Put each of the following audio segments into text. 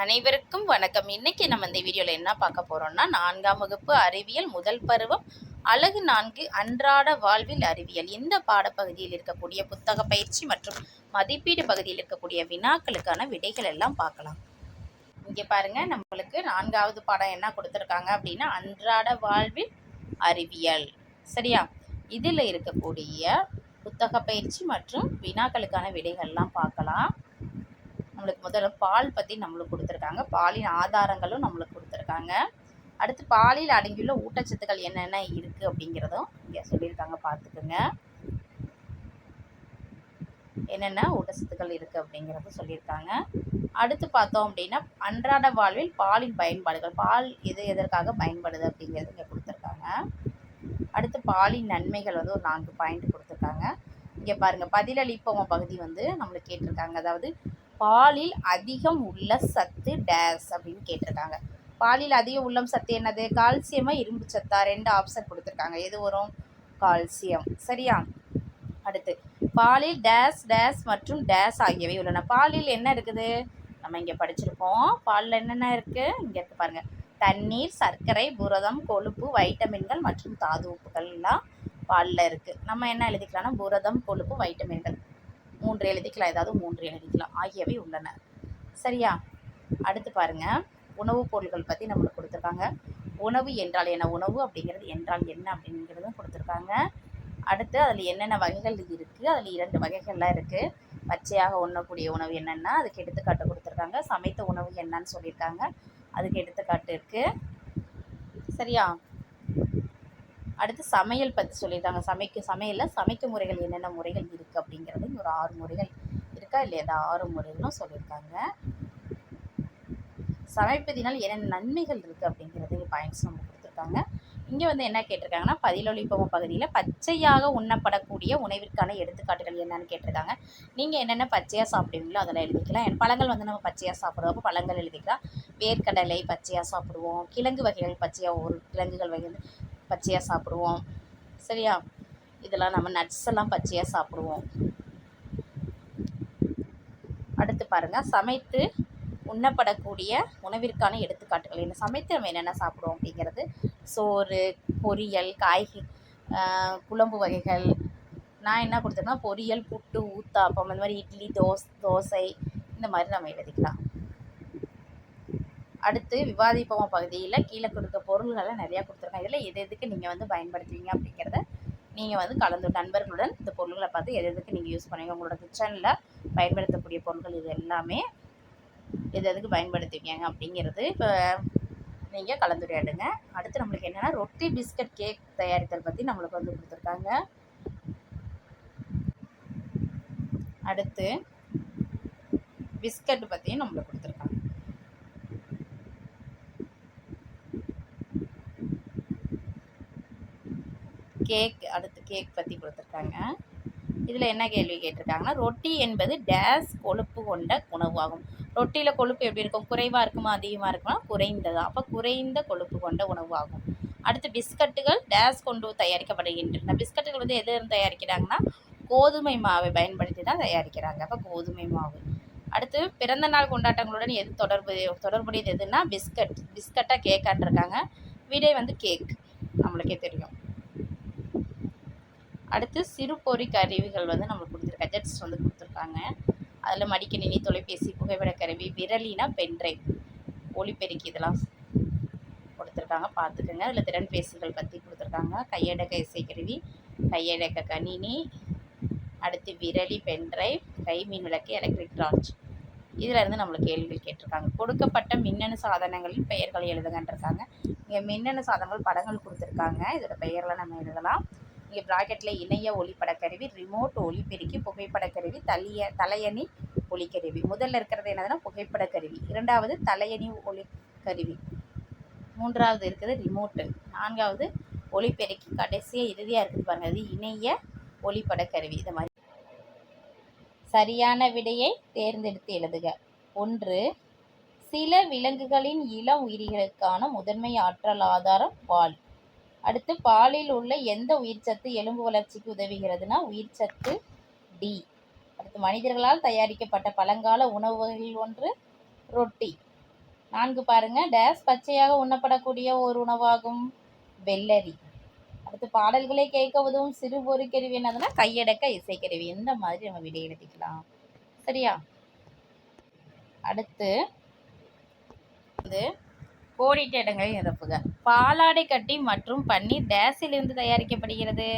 அனைவருக்கும் வணக்கம். இன்னைக்கு நம்ம இந்த வீடியோவில் என்ன பார்க்க போகிறோம்னா நான்காம் வகுப்பு அறிவியல் முதல் பருவம் அழகு நான்கு அன்றாட வாழ்வில் அறிவியல். இந்த பாடப்பகுதியில் இருக்கக்கூடிய புத்தக பயிற்சி மற்றும் மதிப்பீடு பகுதியில் இருக்கக்கூடிய வினாக்களுக்கான விடைகள் எல்லாம் பார்க்கலாம். இங்கே பாருங்க நம்மளுக்கு நான்காவது பாடம் என்ன கொடுத்துருக்காங்க அப்படின்னா அன்றாட வாழ்வில் அறிவியல். சரியா? இதில் இருக்கக்கூடிய புத்தக பயிற்சி மற்றும் வினாக்களுக்கான விடைகள்லாம் பார்க்கலாம். நம்மளுக்கு முதல்ல பால் பற்றி நம்மளுக்கு கொடுத்துருக்காங்க. பாலின் ஆதாரங்களும் நம்மளுக்கு கொடுத்துருக்காங்க. அடுத்து பாலில் அடங்கியுள்ள ஊட்டச்சத்துக்கள் என்னென்ன இருக்குது அப்படிங்கிறதும் இங்கே சொல்லியிருக்காங்க. பார்த்துக்குங்க. என்னென்ன ஊட்டச்சத்துக்கள் இருக்குது அப்படிங்கிறத சொல்லியிருக்காங்க. அடுத்து பார்த்தோம் அப்படின்னா அன்றாட வாழ்வில் பாலின் பயன்பாடுகள் பால் எது எதற்காக பயன்படுது அப்படிங்கிறது இங்கே கொடுத்துருக்காங்க. அடுத்து பாலின் நன்மைகள் வந்து ஒரு நான்கு பாயிண்ட் கொடுத்துருக்காங்க. இங்கே பாருங்கள் பதிலளிப்போம் பகுதி வந்து நம்மளுக்கு கேட்டிருக்காங்க. அதாவது பாலில் அதிகம் உள்ள சத்து டேஸ் அப்படின்னு கேட்டிருக்காங்க. பாலில் அதிகம் உள்ளம் சத்து என்னது? கால்சியமா இரும்பு சத்தா? ரெண்டு ஆப்ஷன் கொடுத்துருக்காங்க. எது வரும்? கால்சியம். சரியா? அடுத்து பாலில் டேஸ் டேஸ் மற்றும் டேஸ் ஆகியவை உள்ளன. பாலில் என்ன இருக்குது? நம்ம இங்கே படிச்சிருப்போம். பாலில் என்னென்ன இருக்குது இங்கே இருக்கு பாருங்கள் தண்ணீர் சர்க்கரை புரதம் கொழுப்பு வைட்டமின்கள் மற்றும் தாது உப்புகள்லாம் பாலில் இருக்குது நம்ம என்ன எழுதிக்கலாம்னா புரதம் கொழுப்பு வைட்டமின்கள். மூன்று எழுதிக்கலாம் ஏதாவது மூன்று எழுதிக்கலாம். ஆகியவை உள்ளன. சரியா? அடுத்து பாருங்க. உணவுப் பொருட்கள் பற்றி நம்மளுக்கு கொடுத்துருக்காங்க. உணவு என்றால் என்ன? உணவு அப்படிங்கிறது என்றால் என்ன அப்படிங்கிறதும் கொடுத்துருக்காங்க. அடுத்து அதில் என்னென்ன வகைகள் இருக்குது அதில் இரண்டு வகைகள்லாம் இருக்குது பச்சையாக உண்ணக்கூடிய உணவு என்னென்னா அதுக்கு எடுத்துக்காட்டு கொடுத்துருக்காங்க. சமைத்த உணவு என்னன்னு சொல்லியிருக்காங்க. அதுக்கு எடுத்துக்காட்டு இருக்குது சரியா? அடுத்து சமையல் பற்றி சொல்லியிருக்காங்க. சமைக்க சமையலில் சமைக்கும் முறைகள் என்னென்ன முறைகள் இருக்குது அப்படிங்கிறது ஒரு ஆறு முறைகள் இருக்கா இல்லையா? அந்த ஆறு முறைகளும் சொல்லியிருக்காங்க. சமைப்பதினால் என்னென்ன நன்மைகள் இருக்குது அப்படிங்கிறது பாயிண்ட்ஸ் நம்ம கொடுத்துருக்காங்க. இங்கே வந்து என்ன கேட்டிருக்காங்கன்னா பதிலொலிப்போம் பகுதியில் பச்சையாக உண்ணப்படக்கூடிய உணவிற்கான எடுத்துக்காட்டுகள் என்னன்னு கேட்டிருக்காங்க. நீங்கள் என்னென்ன பச்சையாக சாப்பிடுவீங்களோ அதெல்லாம் எழுதிக்கலாம். என் பழங்கள் வந்து நம்ம பச்சையாக சாப்பிடுவோம். அப்போ பழங்கள் எழுதிக்கலாம். வேர்க்கடலை பச்சையாக சாப்பிடுவோம். கிழங்கு வகைகள் பச்சையாக ஒரு கிழங்குகள் வகை பச்சையாக சாப்பிடுவோம். சரியா? இதெல்லாம் நம்ம நட்ஸ் எல்லாம் பச்சையாக சாப்பிடுவோம். அடுத்து பாருங்கள் சமைத்து உண்ணப்படக்கூடிய உணவிற்கான எடுத்துக்காட்டுகள். என்ன சமைத்து நம்ம என்னென்ன சாப்பிடுவோம் அப்படிங்கிறது. சோறு பொரியல் காய்கறி குழம்பு வகைகள். நான் என்ன கொடுத்துருக்கேன்னா பொரியல் புட்டு ஊத்தாப்பம் இந்த மாதிரி இட்லி தோஸ் தோசை இந்த மாதிரி நம்ம எழுதிக்கலாம். அடுத்து விவாதிப்போம் பகுதியில். கீழே கொடுத்த பொருள்களை நிறையா கொடுத்துருக்காங்க இதில் எது எதுக்கு நீங்கள் வந்து பயன்படுத்துவீங்க அப்படிங்கிறத நீங்கள் வந்து கலந்து நண்பர்களுடன் இந்த பொருள்களை பார்த்து எது எதுக்கு நீங்கள் யூஸ் பண்ணுவீங்க உங்களோட கிச்சனில் பயன்படுத்தக்கூடிய பொருட்கள் இது எல்லாமே எது எதுக்கு பயன்படுத்துவீங்க அப்படிங்கிறது இப்போ நீங்கள் கலந்துரையாடுங்க. அடுத்து நம்மளுக்கு என்னென்னா ரொட்டி பிஸ்கட் கேக் தயாரித்தல் பற்றி நம்மளுக்கு வந்து கொடுத்துருக்காங்க. அடுத்து பிஸ்கட் பற்றியும் நம்மளுக்கு கொடுத்துருக்காங்க. கேக் அடுத்து கேக் பற்றி கொடுத்துருக்காங்க. இதில் என்ன கேள்வி கேட்டிருக்காங்கன்னா ரொட்டி என்பது டேஸ் கொழுப்பு கொண்ட உணவாகும். ரொட்டியில் கொழுப்பு எப்படி இருக்கும்? குறைவாக இருக்குமா? அதிகமாக இருக்குமா? குறைந்ததா? அப்போ குறைந்த கொழுப்பு கொண்ட உணவாகும். அடுத்து பிஸ்கட்டுகள் டேஸ் கொண்டு தயாரிக்கப்படுகின்றன. பிஸ்கட்டுகள் வந்து எதிலிருந்து தயாரிக்கிறாங்கன்னா கோதுமை மாவை பயன்படுத்தி தான் தயாரிக்கிறாங்க. அப்போ கோதுமை மாவு. அடுத்து பிறந்த நாள் கொண்டாட்டங்களுடன் எது தொடர்பு தொடர்புடையது எதுன்னா பிஸ்கட். பிஸ்கட்டாக கேக்கான்னு இருக்காங்க. விடை வந்து கேக். நம்மளுக்கே தெரியும். அடுத்து சிறு பொறி கருவிகள் வந்து நம்மளுக்கு கொடுத்துருக்க கஜெட்ஸ் வந்து கொடுத்துருக்காங்க. அதில் மடிக்கணினி தொலைபேசி புகைப்பட கருவி விரலினா பென்ட்ரைவ் ஒளிப்பெருக்கி இதெல்லாம் கொடுத்துருக்காங்க. பார்த்துக்கோங்க. அதில் திறன் பேசிகள் பற்றி கொடுத்துருக்காங்க. கையடக்க இசைக்கருவி கையடக்க கணினி அடுத்து விரலி பென்ட்ரைவ் கை மின் விளக்கு எலக்ட்ரிக் டார்ச் இதிலிருந்து நம்மளுக்கு கேள்விகள் கேட்டிருக்காங்க. கொடுக்கப்பட்ட மின்னணு சாதனங்களின் பெயர்களை எழுதுங்கன்றிருக்காங்க. இங்கே மின்னணு சாதனங்கள் படங்கள் கொடுத்துருக்காங்க. இதோட பெயர்களை நம்ம எழுதலாம். இங்கே ப்ராக்கெட்டில் இணைய ஒளிப்படக்கருவி ரிமோட் ஒளிப்பெருக்கி புகைப்படக்கருவி தலைய தலையணி ஒளிக்கருவி. முதல்ல இருக்கிறது என்னதுன்னா புகைப்படக்கருவி. இரண்டாவது தலையணி ஒளிக்கருவி. மூன்றாவது இருக்குது ரிமோட்டு நான்காவது ஒளிப்பெருக்கி கடைசியாக இறுதியாக இருக்குது பாருங்கள் அது இணைய ஒளிப்படக்கருவி. இந்த மாதிரி. சரியான விடையை தேர்ந்தெடுத்து எழுதுக. ஒன்று சில விலங்குகளின் இளம் உயிரிகளுக்கான முதன்மை ஆற்றல் ஆதாரம் வாழ். அடுத்து பாலில் உள்ள எந்த உயிர்ச்சத்து எலும்பு வளர்ச்சிக்கு உதவுகிறதுனா உயிர்ச்சத்து டி. அடுத்து மனிதர்களால் தயாரிக்கப்பட்ட பழங்கால உணவு வகைகளில் ஒன்று ரொட்டி. நான்கு பாருங்க. டேஸ் பச்சையாக உண்ணப்படக்கூடிய ஒரு உணவாகும் வெள்ளரி. அடுத்து பாடல்களை கேட்க உதவும் சிறு கருவி என்னதுன்னா கையடக்க இசைக்கருவி இந்த மாதிரி நம்ம விடை எழுதிக்கலாம் சரியா? அடுத்து வந்து கோடிட்ட இடங்களை நிரப்புக. பாலாடை கட்டி மற்றும் பன்னீர் டேஸிலிருந்து தயாரிக்கப்படுகிறது.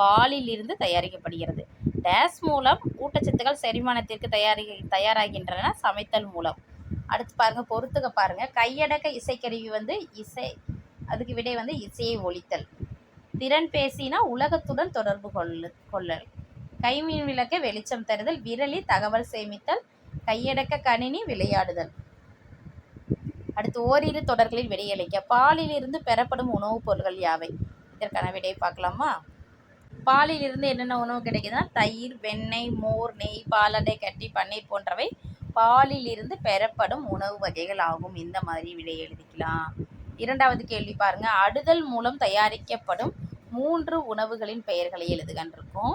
பாலிலிருந்து தயாரிக்கப்படுகிறது. டேஸ் மூலம் ஊட்டச்சத்துக்கள் செரிமானத்திற்கு தயாரி தயாராகின்றன சமைத்தல் மூலம். அடுத்து பாருங்கள் பொறுத்துக்க பாருங்கள் கையடக்க இசைக்கருவி வந்து இசை அதுக்கு விடை வந்து இசையை ஒழித்தல் திறன் பேசினா உலகத்துடன் தொடர்பு கொள்ளு கொள்ளல். கைமீன் விளக்க வெளிச்சம் தருதல் விரலி தகவல் சேமித்தல் கையடக்க கணினி விளையாடுதல். அடுத்து ஓரிரு தொடர்களில் விடையளிக்க பாலிலிருந்து பெறப்படும் உணவுப் பொருட்கள் யாவை? இதற்கான விடையை பார்க்கலாமா? பாலிலிருந்து என்னென்ன உணவு கிடைக்குதுன்னா தயிர் வெண்ணெய் மோர் நெய் பாலடை கட்டி பன்னீர் போன்றவை பாலிலிருந்து பெறப்படும் உணவு வகைகள் ஆகும். இந்த மாதிரி விடை எழுதிக்கலாம். இரண்டாவது கேள்வி பாருங்க. அடுதல் மூலம் தயாரிக்கப்படும் மூன்று உணவுகளின் பெயர்களை எழுதுகன்றிருக்கும்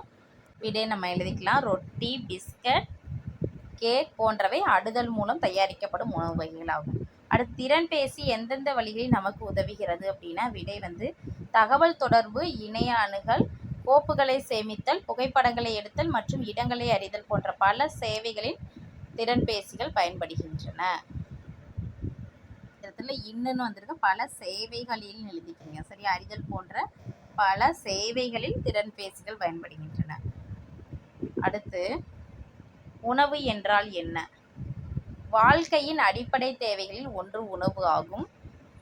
விடை நம்ம எழுதிக்கலாம். ரொட்டி பிஸ்கட் கேக் போன்றவை அடுதல் மூலம் தயாரிக்கப்படும் உணவு வகைகள் ஆகும். அடுத்து திறன் பேசி எந்தெந்த வழிகளில் நமக்கு உதவுகிறது அப்படின்னா விடை வந்து தகவல் தொடர்பு இணைய அணுகல் கோப்புகளை சேமித்தல் புகைப்படங்களை எடுத்தல் மற்றும் இடங்களை அறிதல் போன்ற பல சேவைகளில் திறன்பேசிகள் பயன்படுகின்றன. இடத்துல இன்னுன்னு வந்திருக்கு. பல சேவைகளில் எழுதிக்கங்க. சரி அறிதல் போன்ற பல சேவைகளில் திறன்பேசிகள் பயன்படுகின்றன. அடுத்து உணவு என்றால் என்ன? வாழ்க்கையின் அடிப்படை தேவைகளில் ஒன்று உணவு ஆகும்.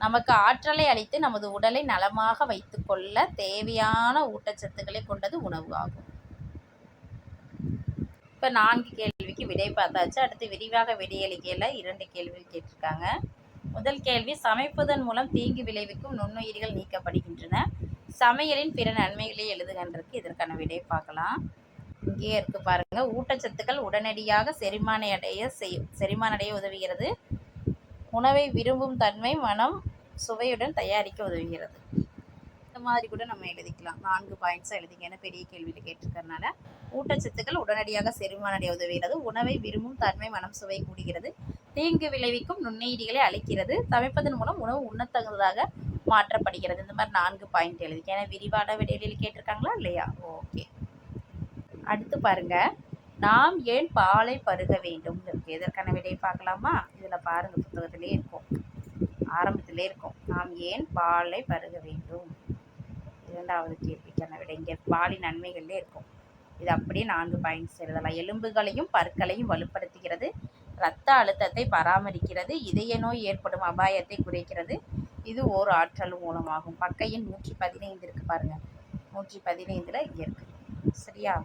நமக்கு ஆற்றலை அளித்து நமது உடலை நலமாக வைத்துக்கொள்ள தேவையான ஊட்டச்சத்துக்களை கொண்டது உணவு ஆகும். இப்போ நான்கு கேள்விக்கு விடை பார்த்தாச்சு. அடுத்து விரிவாக விடையளிக்கையில் இரண்டு கேள்விகள் கேட்டிருக்காங்க. முதல் கேள்வி சமைப்பதன் மூலம் தீங்கு விளைவிக்கும் நுண்ணுயிரிகள் நீக்கப்படுகின்றன. சமையலின் பிற நன்மைகளை எழுதுகின்றதுக்கு இதற்கான விடை பார்க்கலாம். இங்கேயே இருக்கு பாருங்க. ஊட்டச்சத்துக்கள் உடனடியாக செரிமான அடைய செய்யும் செரிமான அடைய உதவுகிறது. உணவை விரும்பும் தன்மை மனம் சுவையுடன் தயாரிக்க உதவுகிறது. இந்த மாதிரி கூட நம்ம எழுதிக்கலாம். நான்கு பாயிண்ட்ஸாக எழுதிங்க. ஏன்னா பெரிய கேள்வியில் கேட்டிருக்கறனால ஊட்டச்சத்துக்கள் உடனடியாக செரிமான அடைய உதவுகிறது. உணவை விரும்பும் தன்மை மனம் சுவை கூடுகிறது. தீங்கு விளைவிக்கும் நுண்ணுயிரிகளை அளிக்கிறது சமைப்பதன் மூலம் உணவு உண்ணத்தகுந்ததாக மாற்றப்படுகிறது. இந்த மாதிரி நான்கு பாயிண்ட் எழுதிக்க. ஏன்னா விரிவான விடையில கேட்டிருக்காங்களா இல்லையா? ஓகே. அடுத்து பாருங்க. நாம் ஏன் பாலை பருக வேண்டும்? இருக்கு எதற்கான விடையை பார்க்கலாமா? இதில் பாருங்க புத்தகத்திலே இருக்கும். ஆரம்பத்திலே இருக்கும். நாம் ஏன் பாலை பருக வேண்டும்? இரண்டாவது கேள்விக்கான விடை இங்கே பாலின் நன்மைகள்லே இருக்கும். இது அப்படியே நான்கு பாயிண்ட்ஸ் எழுதலாம். எலும்புகளையும் பற்களையும் வலுப்படுத்துகிறது. இரத்த அழுத்தத்தை பராமரிக்கிறது. இதய நோய் ஏற்படும் அபாயத்தை குறைக்கிறது. இது ஓர் ஆற்றல் மூலமாகும். பக்கையின் நூற்றி பதினைந்து இருக்கு பாருங்க. நூற்றி பதினைந்தில் இருக்கு. சரியா?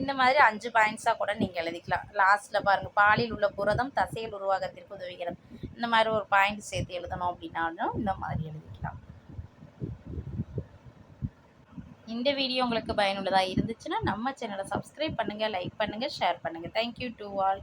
இந்த மாதிரி அஞ்சு பாயிண்ட்ஸாக கூட நீங்கள் எழுதிக்கலாம். லாஸ்ட்டில் பாருங்கள் பாலில் உள்ள புரதம் தசைகள் உருவாகத்திற்கு உதவுகிறது. இந்த மாதிரி ஒரு பாயிண்ட் சேர்த்து எழுதணும் அப்படின்னாலும் இந்த மாதிரி எழுதிக்கலாம். இந்த வீடியோ உங்களுக்கு பயனுள்ளதாக இருந்துச்சுன்னா நம்ம சேனலை சப்ஸ்கிரைப் பண்ணுங்கள் லைக் பண்ணுங்கள் ஷேர் பண்ணுங்கள் தேங்க்யூ டு ஆல்